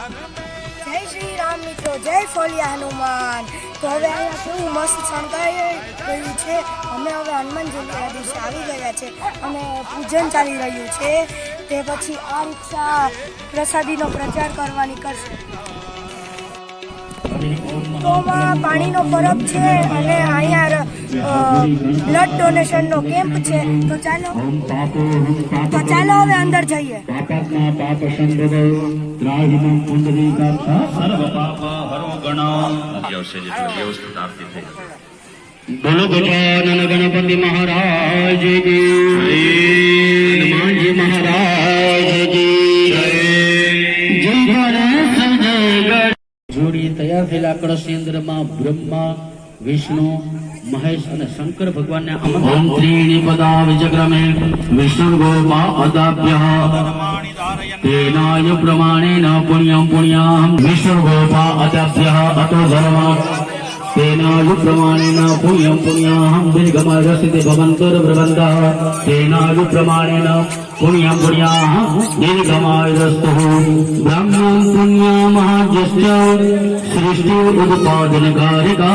જય શ્રી રામ મિત્રો, જય ફોલિયા હનુમાન. તો હવે અહીંયા કેવું મસ્ત સંતાઈ ગયું છે. અમે હવે હનુમાનજીના દિવસે આવી ગયા છે અને પૂજન ચાલી રહ્યું છે. તે પછી આ રિક્ષા પ્રસાદીનો પ્રચાર કરવાની કરશે. તો આમાં પાણીનો પરબ છે અને અહીંયા બ્લડ ડોનેશનનો કેમ્પ છે. તો ચાલો તો ચાલો હવે અંદર જઈએ. બોલો ગજાનન ગણપતિ મહારાજ કી. કળશેન્દ્રમાં બ્રહ્મા, વિષ્ણુ, મહેશ અને શંકર ભગવાનને આમંત્રણ ત્રીણી પદા વિજગ્રમે વિષ્ણુ તેનાય અદાભ્ય. તેનાય પ્રમાણેન પુણ્યમ પુણ્યામ વિષ્ણુ ગોપા અદાભ્ય અતો ધર્મ. તેનાય પ્રમાણેન પુણ્યમ પુણ્યાહમ. દીર્ઘમાયસ્તિ ભવંતર पुण्यं पुण्याः दीर्घमायुरस्तुः ब्रह्मं पुण्यामहाज्यश्च सृष्टि उत्पादनकारिका।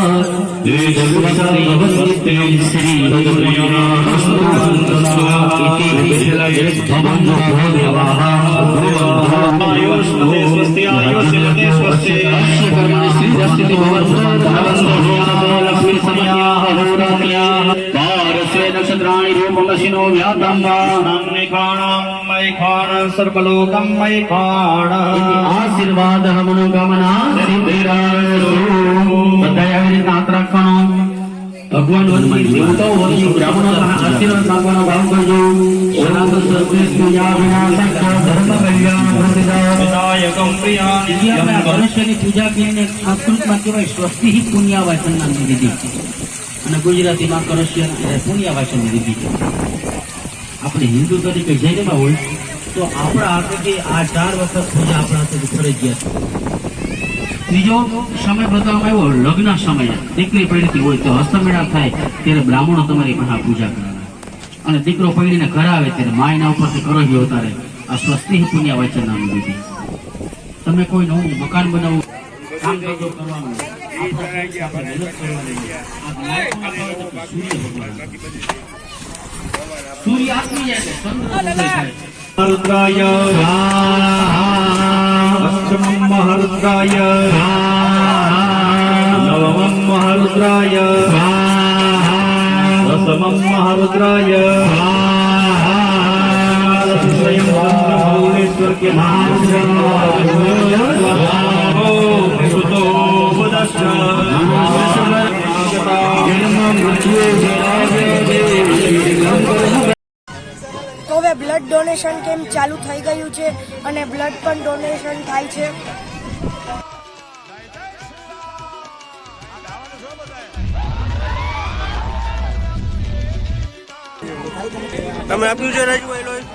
भवन्तः लक्ष्मी समयाः નક્ષત્રાણી રૂપમશિનો વ્યાતમ સર્વલોકમ મૈખાણ આશીર્વાદ મનોકામના બધા આવી રીતના હાથ રાખવાનો ભગવાન વંદની દેવતાઓ વંદની બ્રાહ્મણો આશીર્વાદ માંગવાનો ભાવ કરજો સનાતન સર્વેશ પૂજા વિનાશક ધર્મ કલ્યાણ પ્રતિદાય વિનાયકમ તેથી આપણે આ મનુષ્યની પૂજા કરીને સંસ્કૃતમાં કહેવાય સ્વસ્તિ હિ પુણ્યાવાચન નામની વિધિ અને ગુજરાતીમાં કરશિયન અને પુણ્યા પુણ્યાવાચનની લીધી છે. આપણે હિન્દુ તરીકે જૈનમાં હોય, તો આપણા હાથેથી આ ચાર વખત પૂજા આપણા હાથેથી ફરજિયાત. ત્રીજો સમય બતાવવામાં આવ્યો, લગ્ન સમય. દીકરી પહેરતી હોય તો હસ્તમેળાપ થાય, ત્યારે બ્રાહ્મણો તમારી પાસે પૂજા કરાવે અને દીકરો પૈડીને ઘર આવે, ત્યારે માયના ઉપરથી કરજો ઉતારે. આ સ્વસ્તિ હિ પુણ્યાવાચન નામ લીધી તમે કોઈ નવું મકાન બનાવવું કામ કરવાનું. સૂર્ય આથમી જાય મહરુદ્રાય અષ્ટમમ મહરુદ્રાય નવમમ મહરુદ્રાય દસમમ મહરુદ્રાય સ્વયં ભુવનેશ્વર કે સુતો બ્લડ ડોનેશન કેમ્પ ચાલુ થઈ ગયું છે અને બ્લડ પણ ડોનેશન થાય છે? તમે આપ્યું છે રાજુભાઈ લોહી?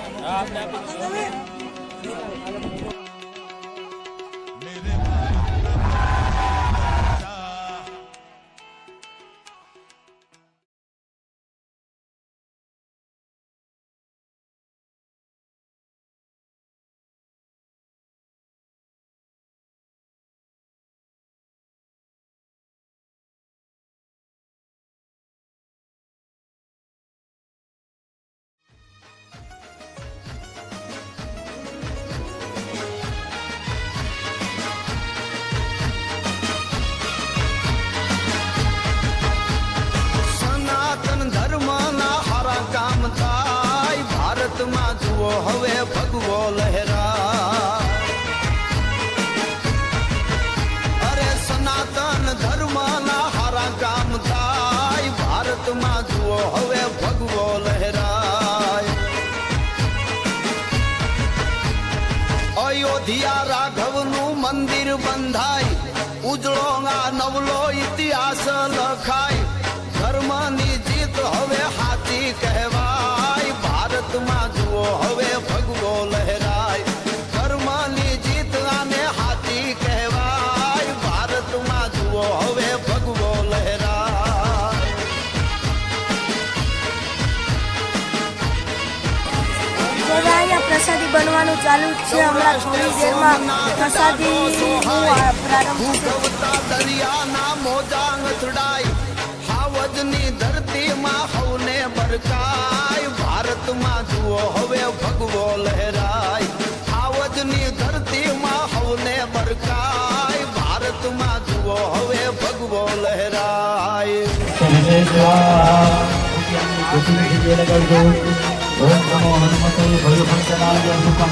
હવે ભગવો લહેરા અરે સનાતન ધર્મના હારા કામ થાય. ભારતમાં જુઓ હવે ભગવો લહેરાય. અયોધ્યા રાઘવનું મંદિર બંધાય. ઉજળો આ નવલો ઇતિહાસ લખાય. ધર્મની જીત હવે હાથી કહેવાય. ભારતમાં જુઓ હવે ભગવો લહેરાય. ધર્મની જીત આને હાથી કહેવાય. ભારતમાં જુઓ હવે ભગવો લહેરાય. પ્રસાદી બનવાનું ચાલુ છે હમણાં થોડી દેરમાં. પ્રસાદી પ્રારંભ દરિયાના મોજા અથડાય. હાવજની ધરતીમાં હવને બરકાય ભારતમાં જુઓ હવે ભગવો લહેરાય આવજની ધરતીમાં હવને બરકાય ભારતમાં જુઓ હવે ભગવો લહેરાય ઓમ નમો હનુમતે ભય પંચનાય સુખમ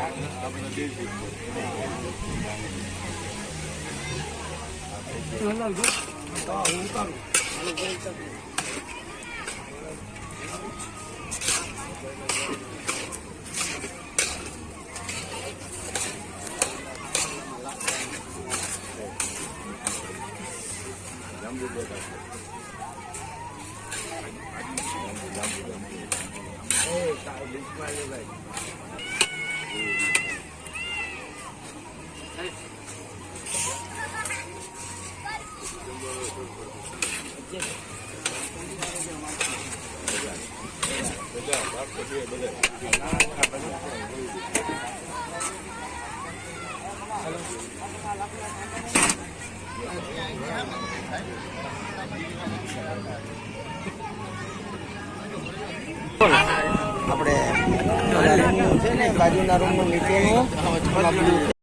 હાથ ભેગા કરો આપણે છે ને બાજુના રૂમનું નીચેનું